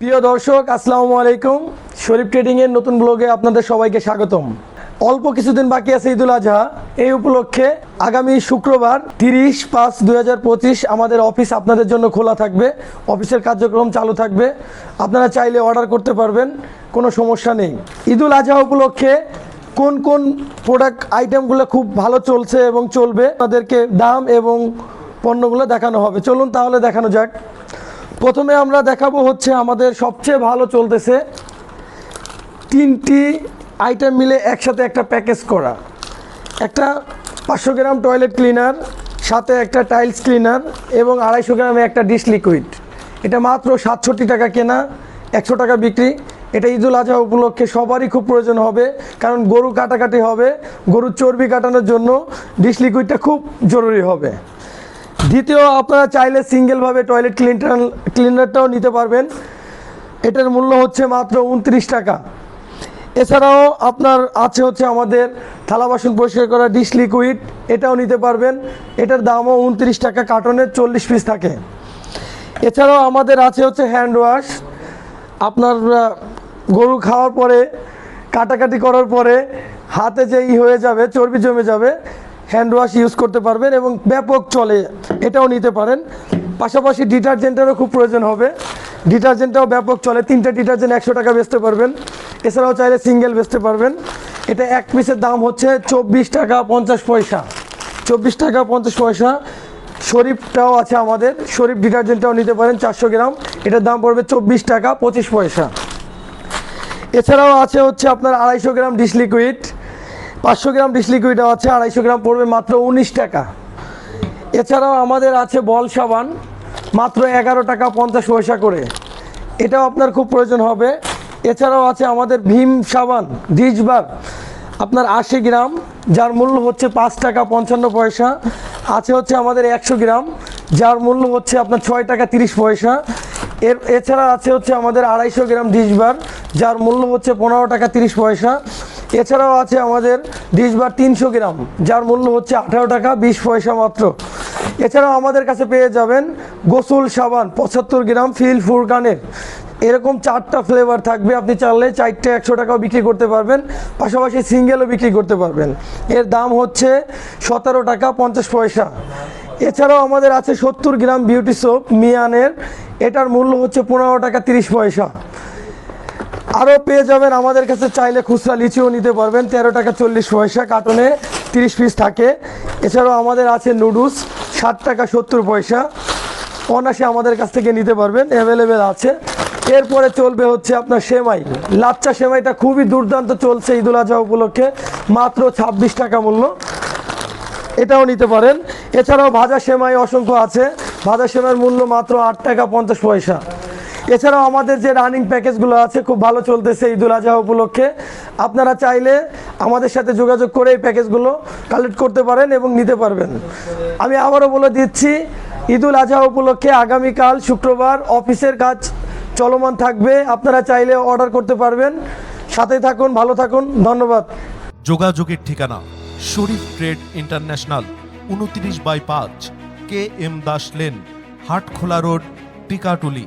প্রিয় দর্শক, আসসালামু আলাইকুম। শরীফ ট্রেডিং এর নতুন ব্লগে আপনাদের সবাইকে স্বাগতম। অল্প কিছুদিন বাকি আছে ঈদুল আজহা। এই উপলক্ষে আগামী শুক্রবার তিরিশ পাঁচ দুই আমাদের অফিস আপনাদের জন্য খোলা থাকবে। অফিসের কার্যক্রম চালু থাকবে। আপনারা চাইলে অর্ডার করতে পারবেন, কোনো সমস্যা নেই। ঈদুল আজহা উপলক্ষে কোন কোন প্রোডাক্ট আইটেমগুলো খুব ভালো চলছে এবং চলবে তাদেরকে দাম এবং পণ্যগুলো দেখানো হবে। চলুন তাহলে দেখানো যাক। প্রথমে আমরা দেখাবো হচ্ছে আমাদের সবচেয়ে ভালো চলতেছে তিনটি আইটেম মিলে একসাথে একটা প্যাকেজ করা। একটা পাঁচশো গ্রাম টয়লেট ক্লিনার সাথে একটা টাইলস ক্লিনার এবং আড়াইশো গ্রামে একটা ডিশ লিকুইড এটা মাত্র সাতষট্টি টাকা কেনা, একশো টাকা বিক্রি। এটা ঈদুল আজহা উপলক্ষে সবারই খুব প্রয়োজন হবে, কারণ গরু কাটাকাটি হবে, গরুর চর্বি কাটানোর জন্য ডিশ লিকুইডটা খুব জরুরি হবে। দ্বিতীয়, আপনারা চাইলে সিঙ্গেলভাবে টয়লেট ক্লিনার ক্লিনারটাও নিতে পারবেন। এটার মূল্য হচ্ছে মাত্র উনত্রিশ টাকা। এছাড়াও আপনার আছে হচ্ছে আমাদের থালা বাসন পরিষ্কার করা ডিশ লিকুইড এটাও নিতে পারবেন। এটার দামও উনত্রিশ টাকা কার্টনের চল্লিশ পিস থাকে। এছাড়াও আমাদের আছে হচ্ছে হ্যান্ড ওয়াশ আপনার গরু খাওয়ার পরে, কাটাকাটি করার পরে হাতে যে ই হয়ে যাবে, চর্বি জমে যাবে হ্যান্ড ওয়াশ ইউজ করতে পারবেন এবং ব্যাপক চলে এটাও নিতে পারেন। পাশাপাশি ডিটারজেন্টেরও খুব প্রয়োজন হবে। ডিটারজেন্টটাও ব্যাপক চলে। তিনটা ডিটারজেন্ট একশো টাকা বেচতে পারবেন। এছাড়াও চাইলে সিঙ্গেল বেচতে পারবেন। এটা এক পিসের দাম হচ্ছে চব্বিশ টাকা পঞ্চাশ পয়সা। চব্বিশ টাকা পঞ্চাশ পয়সা। শরীফটাও আছে আমাদের। শরীফ ডিটারজেন্টটাও নিতে পারেন চারশো গ্রাম। এটার দাম পড়বে চব্বিশ টাকা পঁচিশ পয়সা। এছাড়াও আছে হচ্ছে আপনার আড়াইশো গ্রাম ডিশ লিকুইড পাঁচশো গ্রাম ডিশ লিকুইডও আছে, আড়াইশো গ্রাম পড়বে মাত্র উনিশ টাকা। এছাড়াও আমাদের আছে বল সাবান, মাত্র এগারো টাকা পঞ্চাশ পয়সা করে। এটাও আপনার খুব প্রয়োজন হবে। এছাড়াও আছে আমাদের ভীম সাবান ডিশবার আপনার আশি গ্রাম, যার মূল্য হচ্ছে পাঁচ টাকা পঞ্চান্ন পয়সা। আছে হচ্ছে আমাদের একশো গ্রাম, যার মূল্য হচ্ছে আপনার ছয় টাকা তিরিশ পয়সা। এর, এছাড়া আছে হচ্ছে আমাদের আড়াইশো গ্রাম ডিশবার যার মূল্য হচ্ছে পনেরো টাকা তিরিশ পয়সা। এছাড়াও আছে আমাদের ডিশবার তিনশো গ্রাম, যার মূল্য হচ্ছে আঠারো টাকা, বিশ পয়সা মাত্র। এছাড়াও আমাদের কাছে পেয়ে যাবেন গোসল সাবান, পঁচাত্তর গ্রাম ফিল ফুরকানের এরকম চারটা ফ্লেভার থাকবে, আপনি চাইলে চারটে একশো টাকাও বিক্রি করতে পারবেন, পাশাপাশি সিঙ্গেলও বিক্রি করতে পারবেন। এর দাম হচ্ছে সতেরো টাকা পঞ্চাশ পয়সা। এছাড়াও আমাদের আছে সত্তর গ্রাম বিউটি সোপ মিয়ানের। এটার মূল্য হচ্ছে পনেরো টাকা তিরিশ পয়সা। আরও পেয়ে যাবেন আমাদের কাছে চাইলে খুচরা লিচিও নিতে পারবেন। তেরো টাকা চল্লিশ পয়সা, কার্টনে তিরিশ পিস থাকে। এছাড়াও আমাদের আছে নুডলস, ষাট টাকা সত্তর পয়সা। অনাসে আমাদের কাছ থেকে নিতে পারবেন অ্যাভেলেবেল আছে। এরপরে চলবে হচ্ছে আপনার সেমাই। লাচ্চা সেমাইটা খুবই দুর্দান্ত চলছে ঈদুল আজহা উপলক্ষে, মাত্র ছাব্বিশ টাকা মূল্য। এটাও নিতে পারেন। এছাড়াও ভাজা সেমাই অসংখ্য আছে। ভাজা সেমাইয়ের মূল্য মাত্র আট টাকা পঞ্চাশ পয়সা। এছাড়াও আমাদের যে রানিং প্যাকেজগুলো আছে, খুব ভালো চলতেছে ঈদুল আজহা উপলক্ষে। আপনারা চাইলে আমাদের সাথে যোগাযোগ করে এই প্যাকেজগুলো কালেক্ট করতে পারেন এবং নিতে পারবেন। আমি আবারও বলে দিচ্ছি, ঈদুল আজহা উপলক্ষে আগামীকাল শুক্রবার অফিসের কাজ চলমান থাকবে। আপনারা চাইলে অর্ডার করতে পারবেন। সাথে থাকুন, ভালো থাকুন, ধন্যবাদ। যোগাযোগের ঠিকানা, শরীফ ট্রেড ইন্টারন্যাশনাল, উনত্রিশ বাই পাঁচ, K M Das lane, Hatkhola road, Tikatuli.